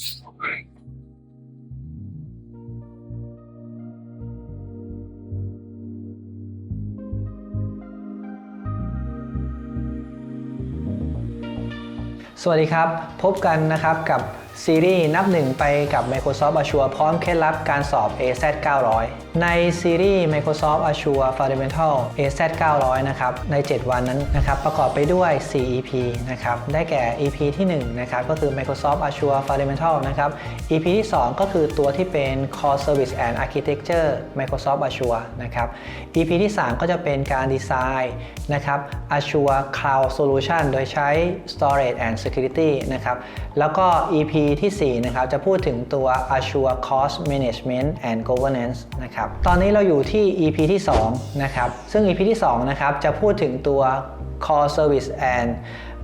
สวัสดีครับ พบกันนะครับกับซีรีส์นับหนึ่งไปกับ Microsoft Azure พร้อมเคล็ดลับการสอบ AZ 900 ในซีรีส์ Microsoft Azure Fundamental AZ 900 นะครับ ใน 7 วันนั้นนะครับ ประกอบไปด้วย 4 EP นะครับ ได้แก่ EP ที่1นะครับ ก็คือ Microsoft Azure Fundamental นะครับ EP ที่ 2 ก็คือตัวที่เป็น Core Service and Architecture Microsoft Azure นะครับ EP ที่ 3 ก็จะเป็นการดีไซน์นะครับ Azure Cloud Solution โดยใช้ Storage and Security นะครับ แล้วก็ EP ที่ 4 นะครับ จะพูดถึงตัว Azure Cost Management and Governance นะครับ ตอนนี้เราอยู่ที่ EP ที่ 2 นะครับ ซึ่ง EP ที่ 2 นะครับ จะพูดถึงตัว Core Service and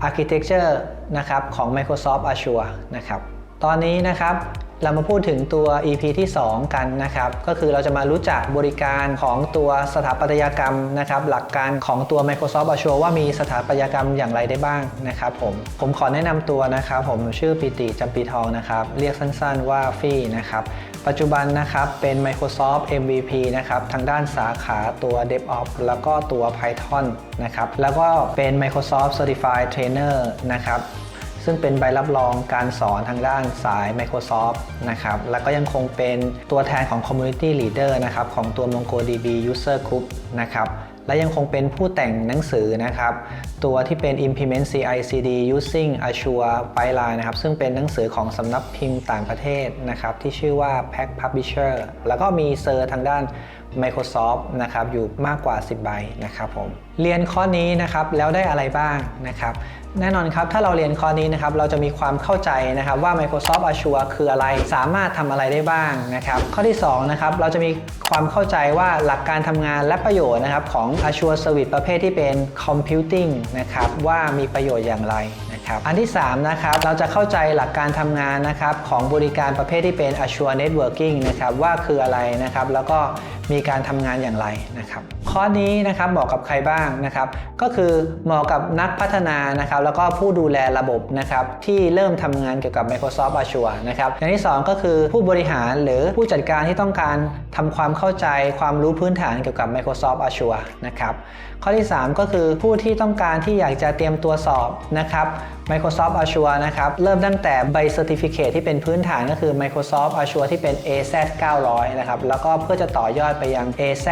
Architecture นะครับ ของ Microsoft Azure นะครับ ตอนนี้นะครับ เรามาพูดถึงตัว EP ที่ 2 กันนะครับ ก็คือเราจะมารู้จักบริการของตัวสถาปัตยกรรมนะครับ หลักการของตัว Microsoft Azure ว่ามีสถาปัตยกรรมอย่างไรได้บ้างนะครับผม ผมขอแนะนำตัวนะครับ ผมชื่อปิติจำปีทองนะครับ เรียกสั้นๆว่าฟี่นะครับ ปัจจุบันนะครับเป็น Microsoft MVP นะครับ ทางด้านสาขาตัว DevOps แล้วก็ตัว Python นะครับ แล้วก็เป็น Microsoft Certified Trainer นะครับ ซึ่งเป็นใบรับรองการสอนทางด้านสาย Microsoft นะครับแล้วก็ยังคงเป็นตัวแทนของ Community Leader นะครับของตัว MongoDB User Group นะครับและยังคงเป็นผู้แต่งหนังสือนะครับ ตัวที่เป็น Implement CI/CD using Azure Pipeline นะครับ ซึ่งเป็นหนังสือของสำนักพิมพ์ต่างประเทศนะครับ ที่ชื่อว่า Pack Publisher แล้วก็มีเซอร์ทางด้าน Microsoft นะครับอยู่มากกว่า 10 ใบนะครับผมเรียนข้อนี้นะครับแล้วได้อะไรบ้างนะครับแน่นอนครับถ้าเราเรียนข้อนี้นะครับเราจะมีความเข้าใจนะครับว่า Microsoft Azure คืออะไรสามารถทำอะไรได้บ้างนะครับข้อที่2นะครับเราจะมีความเข้าใจว่าหลักการทำงานและประโยชน์นะครับของ Azure Service ประเภทที่เป็น Computing นะครับว่ามีประโยชน์อย่างไร ครับ อันที่ 3 นะครับ เราจะเข้าใจหลักการทำงานนะครับของบริการประเภทที่เป็น Azure Networking นะครับว่าคืออะไรนะครับ แล้วก็มีการทำงานอย่างไรนะครับ ข้อนี้นะครับเหมาะกับใครบ้างนะครับ ก็คือเหมาะกับนักพัฒนานะครับ แล้วก็ผู้ดูแลระบบนะครับที่เริ่มทำงานเกี่ยวกับ Microsoft Azure นะครับอย่างที่ 2 ก็คือผู้บริหารหรือผู้จัดการที่ต้องการทำความเข้าใจความรู้พื้นฐานเกี่ยวกับ Microsoft Azure นะครับ ข้อที่ 3 ก็คือผู้ที่ต้องการที่อยากจะเตรียมตัวสอบนะครับ Microsoft Azure นะครับ เริ่มตั้งแต่ใบ Certificate ที่เป็นพื้นฐานก็คือ Microsoft Azure ที่เป็น AZ 900นะครับ แล้วก็เพื่อจะต่อยอดไปยัง AZ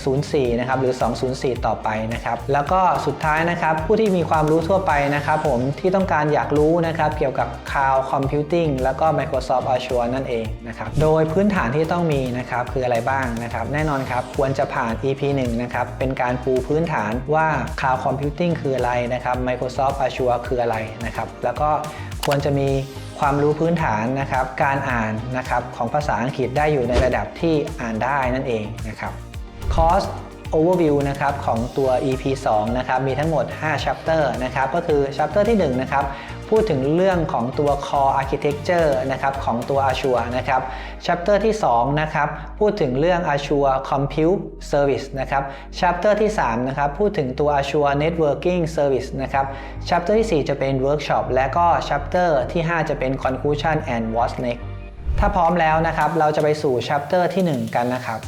104นะครับ หรือ 204 ต่อไปนะครับ แล้วก็สุดท้ายนะครับ ผู้ที่มีความรู้ทั่วไปนะครับผมที่ต้องการอยากรู้นะครับเกี่ยวกับ Cloud Computing แล้วก็ Microsoft Azure นั่นเองนะครับ โดยพื้นฐานที่ต้องมีนะครับคืออะไรบ้างนะครับ แน่นอนครับควรจะผ่าน EP 1นะครับ เป็นการปูพื้นฐานว่า Cloud Computing คืออะไรนะครับ Microsoft Azure คืออะไรนะครับ แล้วก็ควรจะมีความรู้พื้นฐานนะครับ การอ่านนะครับของภาษาอังกฤษได้อยู่ในระดับที่อ่านได้นั่นเองนะครับคอร์ส overview นะครับของตัว EP 2 นะครับ มีทั้งหมด 5 chapter นะครับ ก็คือ chapter ที่ 1 นะครับ พูดถึงเรื่องของตัว core architecture นะครับของตัว Azure นะครับ chapter ที่2นะครับพูดถึงเรื่อง Azure Compute Service นะครับ chapter ที่3นะครับพูดถึงตัว Azure Networking Service นะครับ chapter ที่ 4 จะเป็น workshop และก็ chapter ที่ 5 จะเป็น conclusion and what's next ถ้าพร้อมแล้วนะครับเราจะไปสู่ chapter ที่ 1 กันนะครับ